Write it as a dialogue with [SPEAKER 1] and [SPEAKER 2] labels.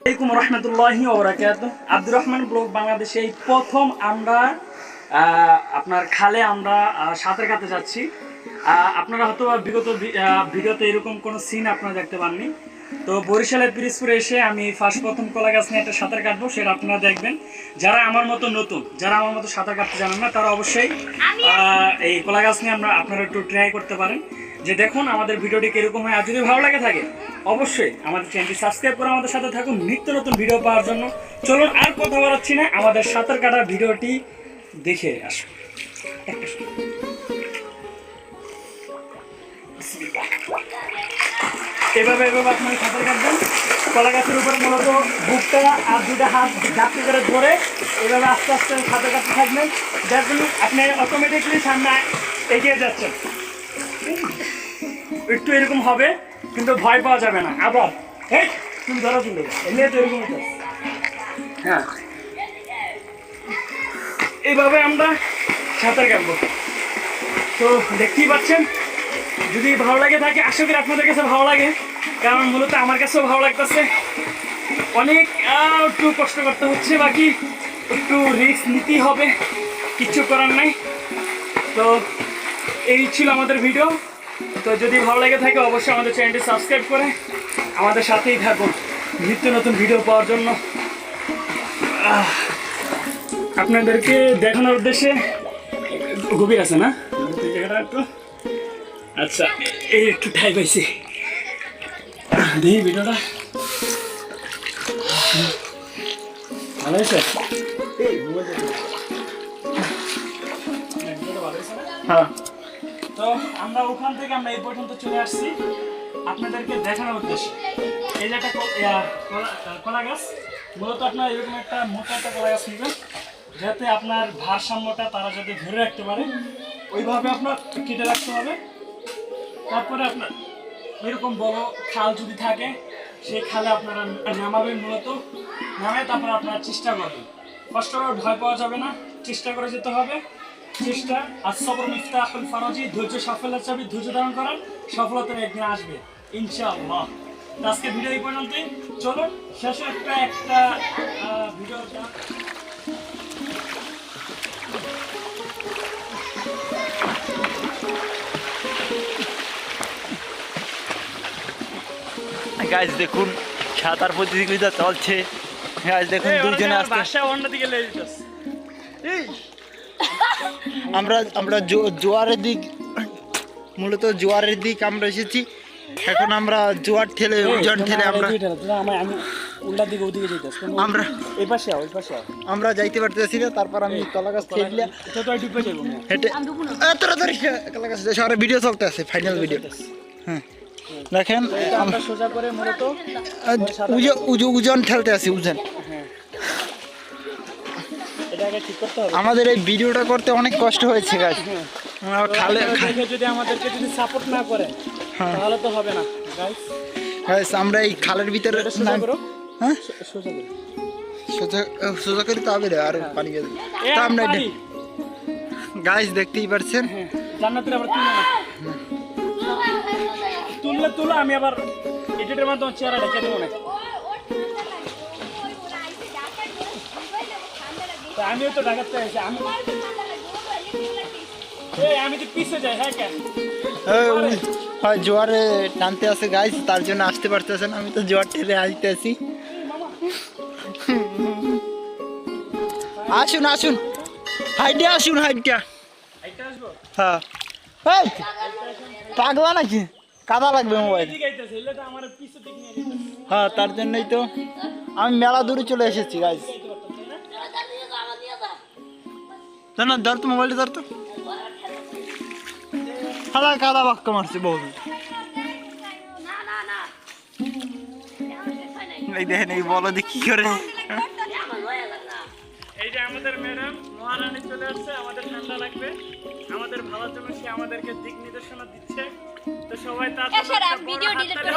[SPEAKER 1] আসসালামাইকুম রহমতুল্লাহি ওবরাকাত আব্দুর রহমান ব্লক বাংলাদেশে এই প্রথম আমরা আপনার খালে আমরা সাঁতার কাটতে যাচ্ছি। আপনারা হয়তো বিগত বিগত এরকম কোনো সিন আপনারা দেখতে পাননি। তো বরিশালের পিরিজপুরে এসে আমি ফার্স্ট প্রথম কলা গাছ নিয়ে একটা সাঁতার কাটবো সেটা আপনারা দেখবেন। যারা আমার মতো নতুন যারা আমার মতো সাঁতার কাটতে জানেন না তারা অবশ্যই এই কলা গাছ নিয়ে আমরা আপনারা একটু ট্রাই করতে পারেন। যে দেখুন আমাদের ভিডিওটি কীরকম হয় আর যদি ভালো লাগে থাকে অবশ্যই আমাদের চ্যানেলটি সাবস্ক্রাইব করে আমাদের সাথে থাকুন নিত্য নতুন ভিডিও পাওয়ার জন্য। চলুন আর কথা বলাচ্ছি না আমাদের সাঁতার কাটার ভিডিওটি দেখে আসুন। একটা। এভাবে এভাবে আপনার সাঁতার কাটবেন। কলা গাছের উপর মূলত বুকটা আর দুটা হাত জাপটি করে ধরে এভাবে আস্তে আস্তে সাঁতার কাটতে থাকবেন। দেখবেন আপনি অটোমেটিকলি সামনে এগিয়ে যাচ্ছেন। একটু এরকম হবে, কিন্তু ভয় পাওয়া যাবে না। আবার এই তুমি ধরো কিন্তু। এমনি তো এরকম হ্যাঁ। এইভাবে আমরা সাঁতার কাটবো। তো দেখতেই পাচ্ছেন যদি ভালো লাগে থাকে, আশা করি আপনাদের কাছে ভালো লাগে। কারণ মূলত আমার কাছেও ভালো লাগতেছে। অনেক একটু কষ্ট করতে হচ্ছে, বাকি একটু রিস্ক নিতেই হবে। কিচ্ছু করার নাই। তো এই ছিল আমাদের ভিডিও তো যদি ভালো লাগে থাকে, অবশ্যই আমাদের চ্যানেলটি সাবস্ক্রাইব করে আমাদের সাথেই থাকুন। নিত্য নতুন ভিডিও পাওয়ার জন্য। আপনাদেরকে দেখানোর উদ্দেশ্যে গভীর আছে না? জায়গাটা একটু আচ্ছা এই একটু ঠাই পাইছি। দেখি ভিডিওটা। ভালো হয়েছে? হ্যাঁ। তো আমরা ওখান থেকে আমরা এই পর্যন্ত চলে আসছি। আপনাদেরকে দেখানোর উদ্দেশ্যে। এই যে একটা কলা- কলা গাছ। মূলত আপনার এরকম একটা মোটা একটা কলা গাছ নেবেন যাতে আপনার ভারসাম্যটা তারা যাতে ধরে রাখতে পারে ওইভাবে আপনার কেটে রাখতে হবে। তারপরে আপনার এরকম বড় খাল যদি থাকে, সেই খালে আপনারা নামাবেন মূলত। নামে তারপর আপনারা চেষ্টা করবেন। কষ্ট করে ভয় পাওয়া যাবে না, চেষ্টা করে যেতে হবে। চেষ্টা। আর সবর মিফতাহুল ফারাজি, ধৈর্য সাফল্যের চাবি ধৈর্য ধারণ করার সফলতা একদিন আসবে, ইনশাআল্লাহ। আজকে ভিডিও এই পর্যন্তই। চলো শেষে একটা একটা
[SPEAKER 2] গাছ দেখুন সাঁতার প্রতিযোগিতা চলছে। গাছ দেখুন দুজনে আমরা আমরা জোয়ারের দিক মূলত জোয়ারের দিক আমরা এসেছি। এখন আমরা জোয়ার ঠেলে উজান ঠেলে আমরা আমরা
[SPEAKER 1] এই পাশে আও পাশে
[SPEAKER 2] আমরা যাইতে পারতেছি না তারপর আমি কলা গাছ ঠেললে
[SPEAKER 1] এটা তো ডুবে যাব না।
[SPEAKER 2] হেঁটে তাড়াতাড়ি কলা গাছ শহরে ভিডিও চলতে আছে ফাইনাল ভিডিও হ্যাঁ। দেখেন
[SPEAKER 1] সোজা করে মূলত
[SPEAKER 2] উজন ঠেলতে আছি উজন। আমাদের এই ভিডিওটা করতে অনেক কষ্ট হয়েছে গাছ আমরা খালে
[SPEAKER 1] যদি আমাদেরকে যদি সাপোর্ট না করে
[SPEAKER 2] হ্যাঁ।
[SPEAKER 1] তাহলে তো হবে না গাইস
[SPEAKER 2] আমরা এই খালের ভিতরে
[SPEAKER 1] সোজা করো।
[SPEAKER 2] হ্যাঁ?
[SPEAKER 1] সোজা করো।
[SPEAKER 2] সোজা সোজা করে তো হবে রে আর পানি আমরা গাইস দেখতেই পারছেন?
[SPEAKER 1] হ্যাঁ জান্নাতের আবার তুলে না তুললে তুলো আমি আবার এডিটের মাধ্যমে চেহারা ঢেকে দেবো না আমিও তো ঢাকাতে আছি আমি আমি তো পিছে যাই হ্যাঁ কেন
[SPEAKER 2] হয় জোয়ারে টানতে আছে গাইস তার জন্য আসতে পারতেছেন আমি তো জোয়ার ঠেলে আসতে আছি আসুন। আসুন হাইটে। আসুন হাইটটা হ্যাঁ। পাগলা নাকি? কাদা লাগবে মোবাইল। হ্যাঁ তার জন্যই তো আমি মেলা দূরে চলে এসেছি গাইস না ধর তো মোবাইলটা ধর তো। হালা কাদা বাক্য মারছে বহু এই দেখেন এই বলো দি কি করে।
[SPEAKER 1] এই যে আমাদের ম্যাডাম মহারানী চলে আসছে আমাদের ঠান্ডা লাগবে। আমাদের ভালোর জন্য সে আমাদেরকে দিক নির্দেশনা দিচ্ছে। তো সবাই তার
[SPEAKER 3] ভিডিও ডিলিট করে